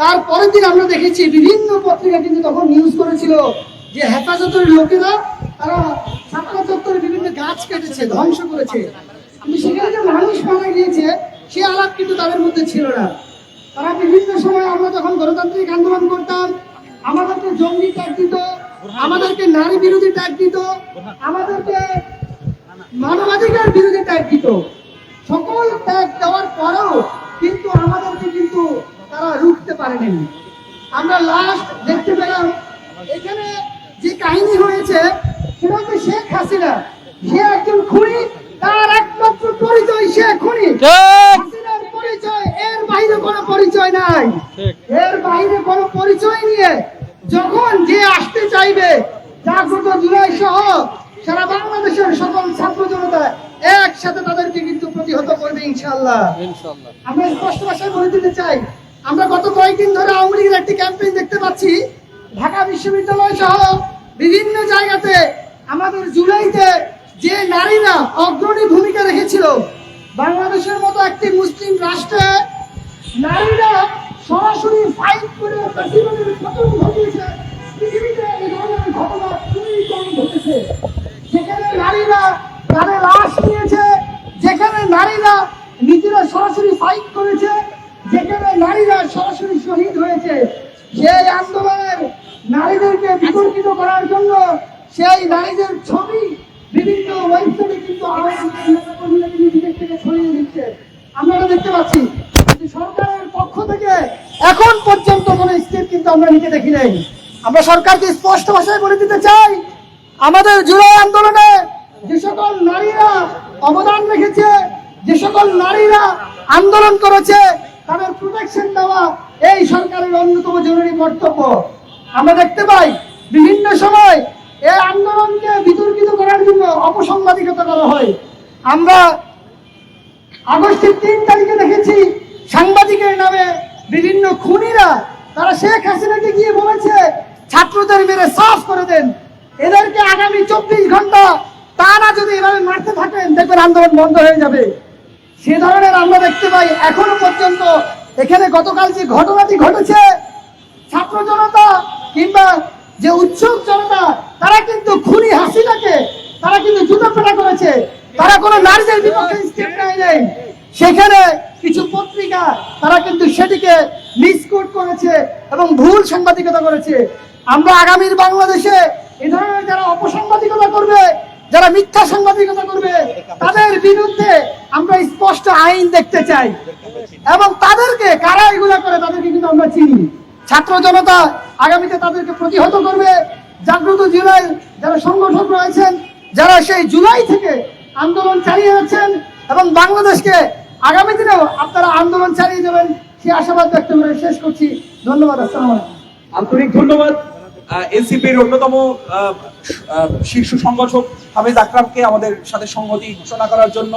তার পরের দিন আমরা দেখেছি বিভিন্ন পত্রিকা কিন্তু তখন নিউজ করেছিল যে হেফাজতের লোকেরা তারা ছাত্র চত্বরে বিভিন্ন গাছ কেটেছে, ধ্বংস করেছে। কিন্তু সেখানে যে মানুষ মারা গিয়েছে, সে আলাপ কিন্তু তাদের মধ্যে ছিল না। তারা বিভিন্ন সময় আমরা যখন গণতান্ত্রিক আন্দোলন করতাম, আমাদেরকে জঙ্গি ট্যাগ দিত, আমাদেরকে নারী বিরোধী ট্যাগ দিত, আমাদেরকে মানবাধিকার বিরোধী ট্যাগ দিত। সকল ট্যাগ দেওয়ার পরেও কিন্তু আমাদেরকে কিন্তু তারা আমরা লাস্ট দেখতে পেলাম এখানে যে কাহিনী হয়েছে সেটা হচ্ছে শেখ হাসিনা। সে একজন খুনি তার একমাত্র পরিচয় সে খুনি। হাসিনার পরিচয় এর বাইরে কোনো পরিচয় নাই। এর বাইরে কোনো পরিচয় নিয়ে যখন যে আসতে চাইবে জাগ্রত জুলাই সহ সারা বাংলাদেশের সকল ছাত্র জনতা একসাথে তাদেরকে কিন্তু প্রতিহত করবে ইনশাআল্লাহ। আমরা স্পষ্ট ভাষায় বলে দিতে চাই আমরা গত কয়েকদিন ধরে আওয়ামী লীগের একটি ক্যাম্পেইন দেখতে পাচ্ছি। ঢাকা বিশ্ববিদ্যালয় সহ বিভিন্ন জায়গাতে আমাদের জুলাইতে যে নারীরা অগ্রণী ভূমিকা রেখেছিল, বাংলাদেশের মতো একটি মুসলিম রাষ্ট্রে নারীরা সরাসরি ফাইট করে ঘটেছে। যেখানে নারীরা তাদের লাশ নিয়েছে, যেখানে নারীরা নিজেরা সরাসরি ফাইট করেছে যেখানে নারীরা সরাসরি শহীদ হয়েছে, সেই আন্দোলনের নারীদেরকে বিতর্কিত করার জন্য সেই নারীদের ছবি বিভিন্ন ওয়েবসাইটে কিন্তু থেকে ছড়িয়ে দিচ্ছে। আমরা দেখতে পাচ্ছি সরকারের পক্ষ থেকে এখন পর্যন্ত কোনো স্টেপ কিন্তু আমরা নিতে দেখি নাই। আমরা সরকারকে স্পষ্ট ভাষায় বলে দিতে চাই, আমাদের জুলাই আন্দোলনে যে সকল নারীরা অবদান রেখেছে, যে সকল নারীরা আন্দোলন করেছে তাদের প্রোটেকশন দেওয়া এই সরকারের অন্যতম জরুরি কর্তব্য। আমরা দেখতে পাই, বিভিন্ন সময় এই আন্দোলনকে বিতর্কিত করার জন্য অপসাংবাদিকতা করা হয়। আমরা আগস্টের তিন তারিখে দেখেছি, সাংবাদিকের নামে বিভিন্ন খুনিরা, তারা শেখ হাসিনাকে গিয়ে বলেছে, ছাত্রদের মেরে সাফ করে দেন। এদেরকে আগামী চব্বিশ ঘণ্টা তারা যদি এভাবে মারতে থাকেন, দেখবেন আন্দোলন বন্ধ হয়ে যাবে। সে ধরনের আমরা দেখতে পাই এখনও পর্যন্ত। এখানে গতকাল যে ঘটনাটি ঘটেছে, ছাত্র জনতা কিংবা যে উৎসুক জনতা, তারা কিন্তু খুনি হাসিনাকে, তারা কিন্তু জুতো পেটা করেছে। তারা কোনো নারীদের বিপক্ষে স্টেপ নেয় নাই। সেখানে কিছু পত্রিকা, তারা কিন্তু সেটিকে মিসকোট করেছে এবং ভুল সাংবাদিকতা করেছে। আমরা আগামীর বাংলাদেশে এ ধরনের যারা অপসাংবাদিকতা করবে, যারা মিথ্যা সাংবাদিকতা করবে, তাদের বিরুদ্ধে আমরা স্পষ্ট আইন দেখতে চাই। এবং তাদেরকে, কারা এগুলা করে তাদেরকে কিন্তু আমরা চিনি। ছাত্র জনতা আগামীতে তাদেরকে প্রতিহত করবে। জাগ্রত জুলাই যারা সংগঠক রয়েছেন, যারা সেই জুলাই থেকে আন্দোলন চালিয়ে যাচ্ছেন এবং বাংলাদেশকে আগামী দিনেও আপনারা আন্দোলন চালিয়ে যাবেন, সেই আশাবাদ ব্যক্ত করে শেষ করছি। ধন্যবাদ, আসসালামু আন্তরিক ধন্যবাদ। এনসিপির অন্যতম শীর্ষ সংগঠক হাফেজ আকরামকে আমাদের সাথে সংহতি ঘোষণা করার জন্য।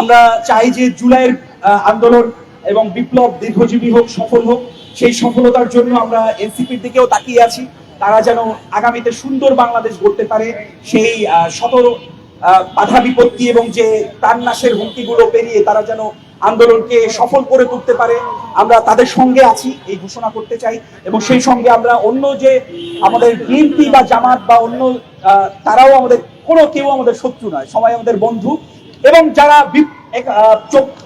আমরা চাই যে জুলাইয়ের আন্দোলন এবং বিপ্লব দীর্ঘজীবী হোক, সফল হোক, সেই সফলতার জন্য আমরা এনসিপির দিকেও তাকিয়ে আছি। তারা যেন আগামীতে সুন্দর বাংলাদেশ গড়তে পারে, সেই শত বাধা বিপত্তি এবং যে প্রাণনাশের হুমকিগুলো পেরিয়ে তারা যেন আন্দোলনকে সফল করে তুলতে পারে, আমরা তাদের সঙ্গে আছি, এই ঘোষণা করতে চাই। এবং সেই সঙ্গে আমরা অন্য যে আমাদের বিএনপি বা জামাত বা অন্য তারাও আমাদের, কোনো কেউ আমাদের শত্রু নয়, সবাই আমাদের বন্ধু। এবং যারা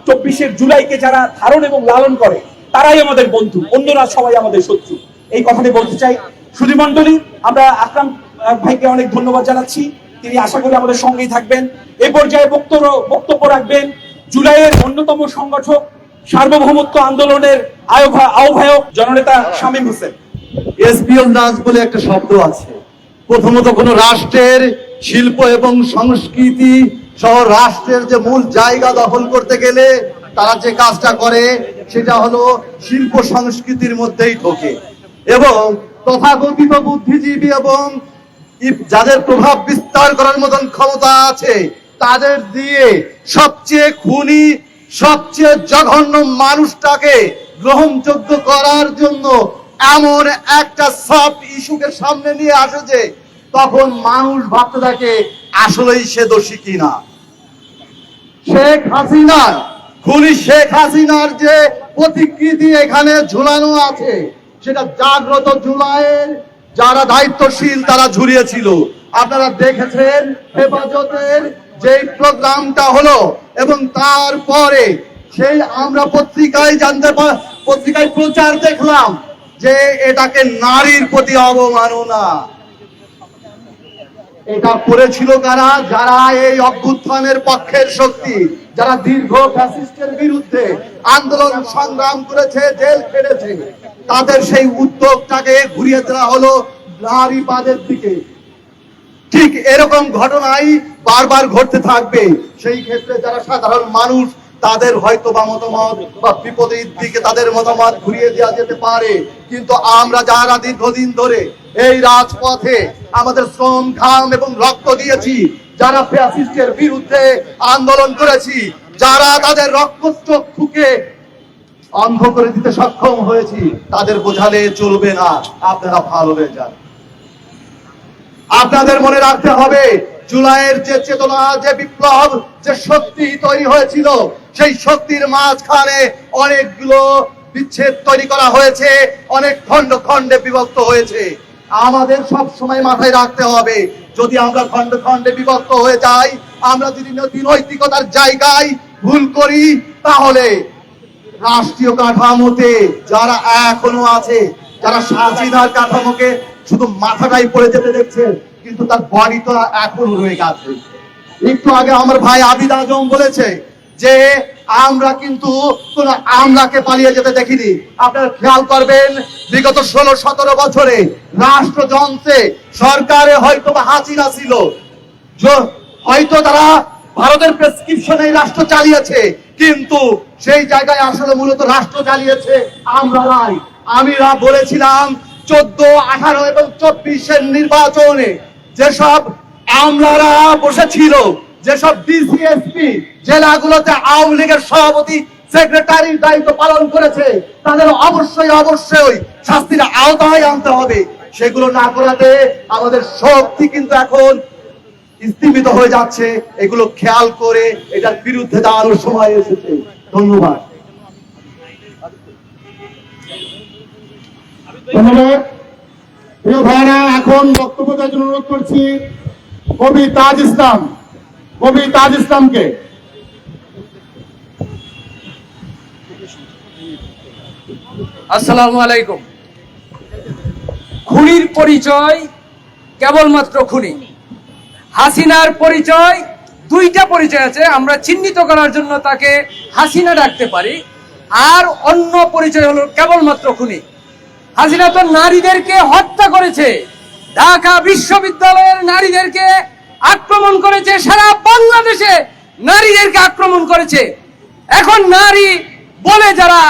চব্বিশের জুলাইকে যারা ধারণ এবং লালন করে, তারাই আমাদের বন্ধু, অন্যরা সবাই আমাদের শত্রু। এই কথাটি বলতে চাই। সুধীমণ্ডলী আমরা আকরাম ভাইকে অনেক ধন্যবাদ জানাচ্ছি। তিনি আশা করি আমাদের সঙ্গেই থাকবেন। এই পর্যায়ে বক্তব্য বক্তব্য রাখবেন জুলাইয়ের অন্যতম সংগঠক, সার্বভৌমত্ব আন্দোলনের আহ্বায়ক জননেতা শামীম হোসেন। এসপিওনাজ বলে একটা শব্দ আছে। প্রথমত কোন রাষ্ট্রের শিল্প এবং সংস্কৃতি সহ রাষ্ট্রের যে মূল জায়গা দখল করতে গেলে তারা যে কাজটা করে, সেটা হলো শিল্প সংস্কৃতির মধ্যেই ঢোকে। এবং তথাকথিত বুদ্ধিজীবী এবং যাদের প্রভাব বিস্তার করার মতন ক্ষমতা আছে, তাদের দিয়ে সবচেয়ে খুনি, সবচেয়ে জঘন্য মানুষটাকে গ্রহণযোগ্য করার জন্য এমন একটা সফট ইস্যুকে সামনে নিয়ে আসে যে তখন মানুষ ভাবতে থাকে, আসলেই সে দোষী কিনা। শেখ হাসিনা, খুনি শেখ হাসিনার যে প্রতিকৃতি এখানে ঝুলানো আছে, সেটা জাগ্রত জুলাইয়ের যারা দায়িত্বশীল, তারা ঝুলিয়েছিল। আপনারা দেখেছেন হেফাজতের যে প্রোগ্রামটা হলো এবং তারপরে সেই আমরা পত্রিকায় জানতে পত্রিকায় প্রচার দেখলাম যে এটাকে নারীর প্রতি অবমাননা। এটা করেছিল কারা? যারা এই অভ্যুত্থানের পক্ষের শক্তি, যারা দীর্ঘ ফ্যাসিস্টের বিরুদ্ধে আন্দোলন সংগ্রাম করেছে, জেল খেটেছে। তাদের সেই উদ্যোগটাকে ঘুরিয়ে দেওয়া হলো নারীবাদের দিকে। ঠিক এরকম ঘটনাই বারবার ঘটতে থাকবে। সেই ক্ষেত্রে যারা সাধারণ মানুষ, তাদের হয়তো বা মতামত বা বিপরীত দিকে তাদের মতামত ঘুরিয়ে দেওয়া যেতে পারে। কিন্তু আমরা যারা দীর্ঘদিন ধরে এই রাজপথে আমাদের শ্রম, ঘাম এবং রক্ত দিয়েছি, যারা ফ্যাসিস্টের বিরুদ্ধে আন্দোলন করেছি, যারা তাদের রক্ত চক্ষুকে অন্ধ করে দিতে সক্ষম হয়েছি, তাদের বোঝালে চলবে না। আপনারা ভালো হয়ে যান। আপনাদের মনে রাখতে হবে, জুলাইয়ের যে চেতনা, যে বিপ্লব, যে শক্তি তৈরি হয়েছিল, সেই শক্তির মাঝখানে অনেকগুলো বিচ্ছেদ তৈরি করা হয়েছে, অনেক খণ্ড খণ্ডে বিভক্ত হয়েছে। আমাদের সব সময় মাথায় রাখতে হবে, যদি আমরা খণ্ড খণ্ডে বিভক্ত হয়ে যাই, আমরা যদি নৈতি- নৈতিকতার জায়গায় ভুল করি, তাহলে রাষ্ট্রীয় কাঠামোতে যারা এখনও আছে, যারা সাজিদার কাঠামোকে শুধু মাথাটাই পড়ে যেতে দেখছে, কিন্তু তার বডি তো এখনও রয়ে গেছে। একটু আগে আমার ভাই আবিদ আজম বলেছে যে, আমরা কিন্তু কোন আমলাকে পালিয়ে যেতে দেখিনি। আপনারা খেয়াল করবেন, বিগত ষোলো, সতেরো বছরে রাষ্ট্রযন্ত্রে সরকারে হয়তো বা হাসিনা ছিল হয়তো তারা ভারতের প্রেসক্রিপশনে রাষ্ট্র চালিয়েছে কিন্তু সেই জায়গায় আসলে মূলত রাষ্ট্র চালিয়েছে, আমরা নাই। আমি রা- বলেছিলাম, চোদ্দ, আঠারো এবং চব্বিশের নির্বাচনে যেসব আমলারা বসেছিল, যেসব ডিসিএসপি জেলাগুলোতে আওয়ামী লীগের সভাপতি, সেক্রেটারির দায়িত্ব পালন করেছে, তাদের অবশ্যই অবশ্যই শাস্তির আওতায় আনতে হবে। সেগুলো না করাতে আমাদের শক্তি কিন্তু এখন স্থিমিত হয়ে যাচ্ছে এগুলো খেয়াল করে এটার বিরুদ্ধে দাঁড়ানোর সময় এসেছে। ধন্যবাদ। ধন্যবাদ। প্রিয় ভাইরা এখন বক্তব্য দেওয়ার জন্য অনুরোধ করছি কবি তাজ ইসলাম। কবি তাজ ইসলামকে। আসসালামু আলাইকুম। খুনির পরিচয় কেবলমাত্র খুনি। হাসিনার পরিচয়, দুইটা পরিচয় আছে, আমরা চিহ্নিত করার জন্য তাকে হাসিনা ডাকতে পারি। আর অন্য পরিচয় হলো কেবলমাত্র খুনি। হাসিনা তো নারীদেরকে হত্যা করেছে। ঢাকা বিশ্ববিদ্যালয়ের নারীদেরকে আক্রমণ করেছে, সারা বাংলাদেশে নারীদেরকে আক্রমণ করেছে। এখন নারী বলে যারা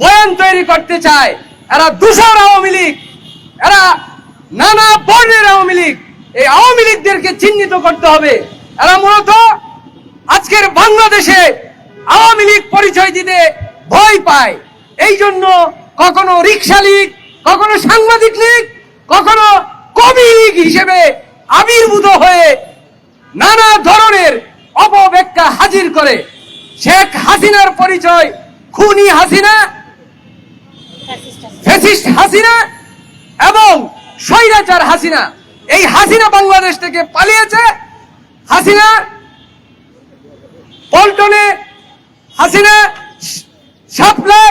বয়ান তৈরি করতে চায়, এরা দূষণ আওয়ামী লীগ, এরা নানা বর্ণের আওয়ামী লীগ। এই আওয়ামী লীগদেরকে চিহ্নিত করতে হবে। এরা মূলত আজকের বাংলাদেশে আওয়ামী লীগ পরিচয় দিতে ভয় পায়। এই জন্য কখনো রিক্সা লীগ, কখনো সাংবাদিক লীগ, কখনো কবি লীগ হিসেবে আবির্ভূত হয়ে নানা ধরনের অপব্যাখ্যা হাজির করে। শেখ হাসিনার পরিচয় খুনি হাসিনা হাসিনা এবং স্বৈরাচার হাসিনা। এই হাসিনা বাংলাদেশ থেকে পালিয়েছে। হাসিনা, পল্টনে হাসিনা সাপ্লাই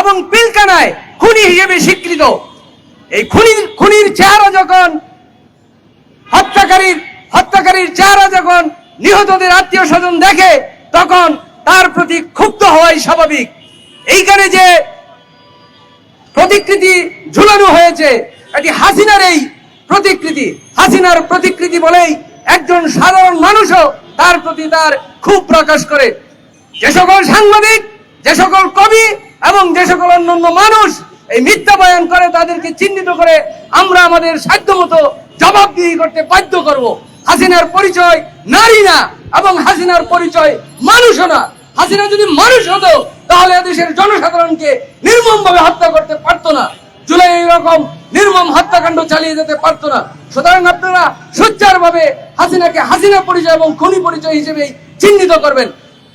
এবং পিলকানায় খুনি হিসেবে স্বীকৃত। এই খুনির খুনির চেহারা যখন, হত্যাকারীর হত্যাকারীর চেহারা যখন নিহতদের আত্মীয় স্বজন দেখে, তখন তার প্রতি ক্ষুব্ধ হওয়াই স্বাভাবিক। এইখানে যে প্রতিকৃতি ঝুলানো হয়েছে, এটি হাসিনার এই প্রতিকৃতি, হাসিনার প্রতিকৃতি বলেই একজন সাধারণ মানুষও তার প্রতি তার খুব প্রকাশ করে। যে সকল সাংবাদিক, যে সকল কবি এবং যে সকল অন্যান্য মানুষ এই মিথ্যা বয়ান করে তাদেরকে চিহ্নিত করে আমরা আমাদের সাধ্যমতো জবাবদিহি করতে বাধ্য করব। হাসিনার পরিচয় নারী না এবং হাসিনার পরিচয় মানুষও না। হাসিনা যদি মানুষ হতো, তাহলে দেশের জনসাধারণকে নির্মম ভাবে হত্যা করতে পারতো না। জুলাই এইরকম নির্মম হত্যাকাণ্ড চালিয়ে যেতে পারতো না। সুতরাং আপনারা সোচ্চার ভাবে হাসিনাকে হাসিনা পরিচয় এবং খুনি পরিচয় হিসেবে চিহ্নিত করবেন।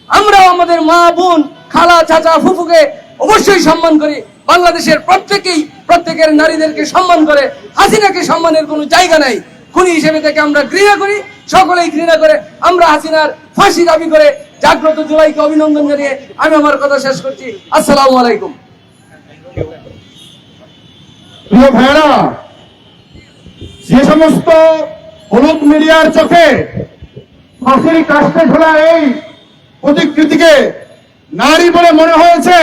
আমরাও আমাদের মা বোন, খালা, চাচা, ফুফুকে অবশ্যই সম্মান করি। বাংলাদেশের প্রত্যেকেই, প্রত্যেকের নারীদেরকে সম্মান করে। হাসিনাকে সম্মানের কোনো জায়গা নাই। খুনি হিসেবে তাকে আমরা ঘৃণা করি। সকলেই ঘৃণা করে। আমরা হাসিনার ফাঁসি দাবি করে জাগ্রত জুলাইকে অভিনন্দন জানিয়ে আমি আমার কথা শেষ করছি। আসসালামু আলাইকুম। প্রিয় ভাইরা যে সমস্ত হলুদ মিডিয়ার চোখে ফাঁসির কাস্টে ঝোলা এই প্রতিকৃতিকে নারী বলে মনে হয়েছে,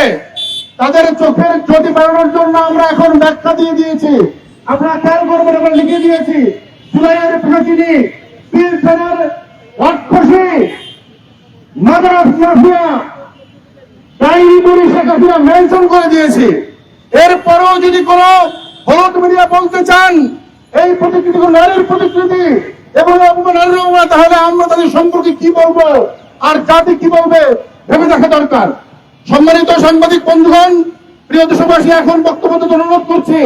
তাদের চোখের জ্যোতি বাড়ানোর জন্য আমরা এখন ব্যাখ্যা দিয়ে দিয়েছি। আমরা খেয়াল করবেন আমরা লিখে দিয়েছি। জুলাইয়ের ফাঁসিনি পীর সেনার রাক্ষসী মাদ্রাস মাফিয়া ডায়েরি করে শেখ মেনশন করে দিয়েছি। এরপরেও যদি কোনো হলুদ মিডিয়া বলতে চান এই প্রতিকৃতি নারীর প্রতিকৃতি এবং নারীর অপমান, তাহলে আমরা তাদের সম্পর্কে কি বলব? আর জাতি কি বলবে? ভেবে দেখা দরকার। সম্মানিত সাংবাদিক বন্ধুগণ প্রিয় দেশবাসী এখন বক্তব্য দিতে অনুরোধ করছি।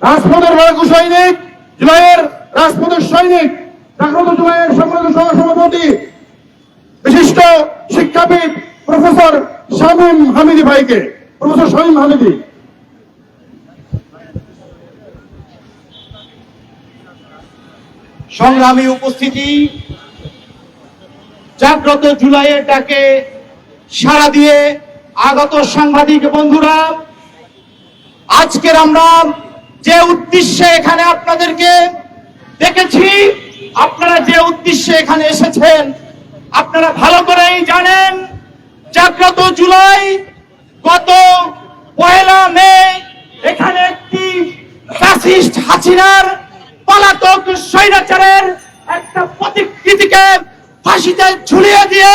রাজপথের লড়াকু সৈনিক জুলাইয়ের রাজপথের সৈনিক জাগ্রত জুলাইয়ের সম্মানিত সভাপতি বিশিষ্ট শিক্ষাবিদ প্রফেসর শামীম হামিদি ভাইকে প্রফেসর শামীম হামিদি। সংগ্রামী উপস্থিতি, জাগ্রত জুলাইয়ের ডাকে সাড়া দিয়ে আগত সাংবাদিক বন্ধুরা, আজকের আমরা যে উদ্দেশ্যে এখানে আপনাদেরকে দেখেছি, আপনারা যে উদ্দেশ্যে এখানে এসেছেন, আপনারা ভালো করেই জানেন, জাগ্রত জুলাই গত পয়লা মে এখানে একটি ফ্যাসিস্ট হাসিনার পলাতক স্বৈরাচারের একটা প্রতিকৃতিকে ফাঁসিতে ঝুলিয়ে দিয়ে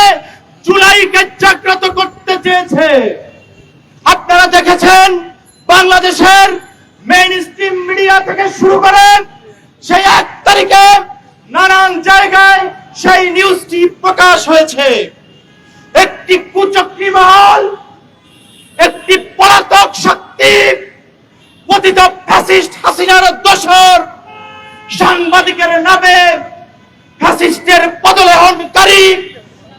জুলাইকে জাগ্রত করতে চেয়েছে। আপনারা দেখেছেন, বাংলাদেশের মেইন স্ট্রিম মিডিয়া থেকে শুরু করে সেই এক তারিখে নানান জায়গায় সেই নিউজটি প্রকাশ হয়েছে। একটি কুচক্রী মহল, একটি পলাতক শক্তি, পতিত ফ্যাসিস্ট হাসিনার দোসর সাংবাদিকের নামে ফ্যাসিস্টের পদলেহনকারী,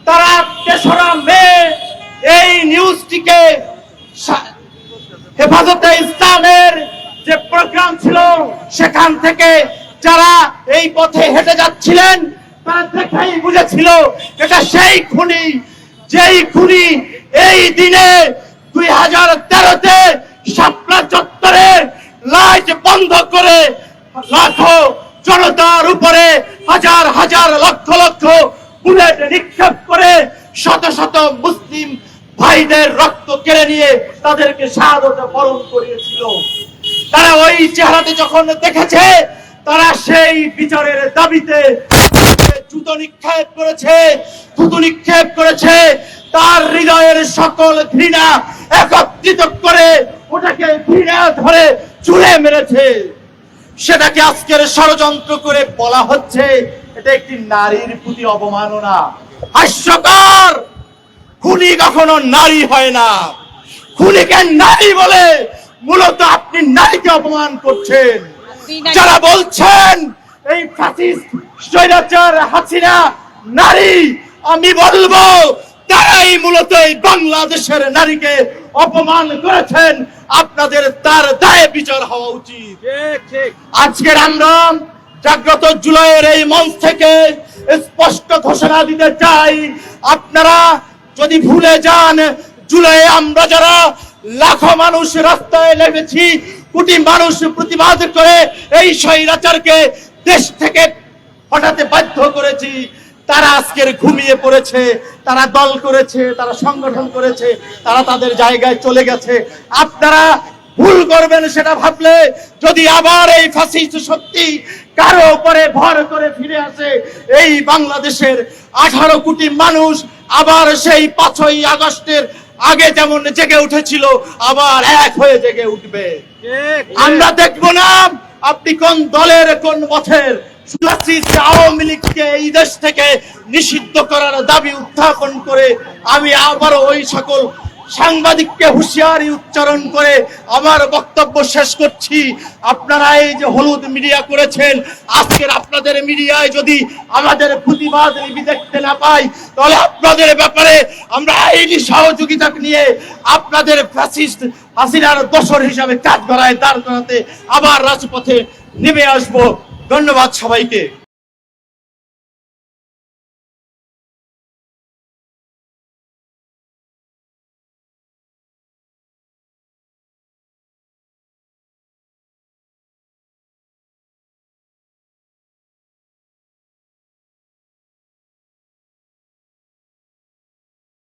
তারা তেসরা মে এই নিউজটিকে হেফাজতে ইসলামের যে প্রোগ্রাম ছিল, সেখান থেকে যারা এই পথে হেঁটে যাচ্ছিলেন, তারা দেখেই বুঝেছিল এটা সেই খুনি, যেই খুনি এই দিনে দুই হাজার তেরোতে শাপলা চত্বরে লাইট বন্ধ করে লাখো জনতার উপরে হাজার হাজার লক্ষ লক্ষ বুলেট নিক্ষেপ করে শত শত মুসলিম ভাইদের রক্ত কেড়ে নিয়ে তাদেরকে শাহাদতে বরণ করিয়েছিল। তারা ওই চেহারাতে যখন দেখেছে, তারা সেই বিচারের দাবিতে জুতো নিক্ষেপ করেছে, থুতু নিক্ষেপ করেছে। তার হৃদয়ের সকল ঘৃণা একত্রিত করে ওটাকে ঘৃণা ধরে চুলে মেরেছে। সেটাকে আজকের ষড়যন্ত্র করে বলা হচ্ছে এটা একটি নারীর প্রতি অবমাননা। হাস্যকর! খুনি কখনো নারী হয় না। খুনিকে নারী বলে মূলত আপনি নারীকে অপমান করছেন। যারা বলছেন এই ফ্যাসিস্ট স্বৈরাচার হাসিনা নারী আমি বলব তারাই মূলত এই বাংলাদেশের নারীকে অপমান করেছেন। আপনাদের তার দায়ে বিচার হওয়া উচিত। আজকের আমরা জাগ্রত জুলাইয়ের এই মঞ্চ থেকে স্পষ্ট ঘোষণা দিতে চাই আপনারা যদি ভুলে যান জুলাই আমরা যারা লাখো মানুষ রাস্তায় নেমেছি কোটি মানুষ প্রতিবাদ করে এই স্বৈরাচারকে দেশ থেকে হঠাতে বাধ্য করেছি। তারা আজকের ঘুমিয়ে পড়েছে তারা দল করেছে তারা সংগঠন করেছে তারা তাদের জায়গায় চলে গেছে। আপনারা ভুল করবেন সেটা ভাবলে যদি আবার এই ফাসিস্ট সত্যি কারও উপরে ভর করে ফিরে আসে এই বাংলাদেশের আঠারো কোটি মানুষ আবার সেই পাঁচই আগস্টের আগে যেমন জেগে উঠেছিল আবার এক হয়ে জেগে উঠবে। আমরা দেখব না আপনি কোন দলের কোন পথের। আওয়ামী লীগকে এই দেশ থেকে নিষিদ্ধ করার দাবি উত্থাপন করে আমি আবারও ওই সকল সাংবাদিককে হুঁশিয়ারি উচ্চারণ করে আমার বক্তব্য শেষ করছি। আপনারা এই যে হলুদ মিডিয়া করেছেন, আজকের আপনাদের মিডিয়ায় যদি আমাদের প্রতিবাদ দেখতে না পাই, তাহলে আপনাদের ব্যাপারে আমরা আইনি সহযোগিতা নিয়ে আপনাদের ফ্যাসিস্ট হাসিনার দোসর হিসাবে কাজ করায় দাঁড় করাতে আবার রাজপথে নেমে আসব। ধন্যবাদ সবাইকে।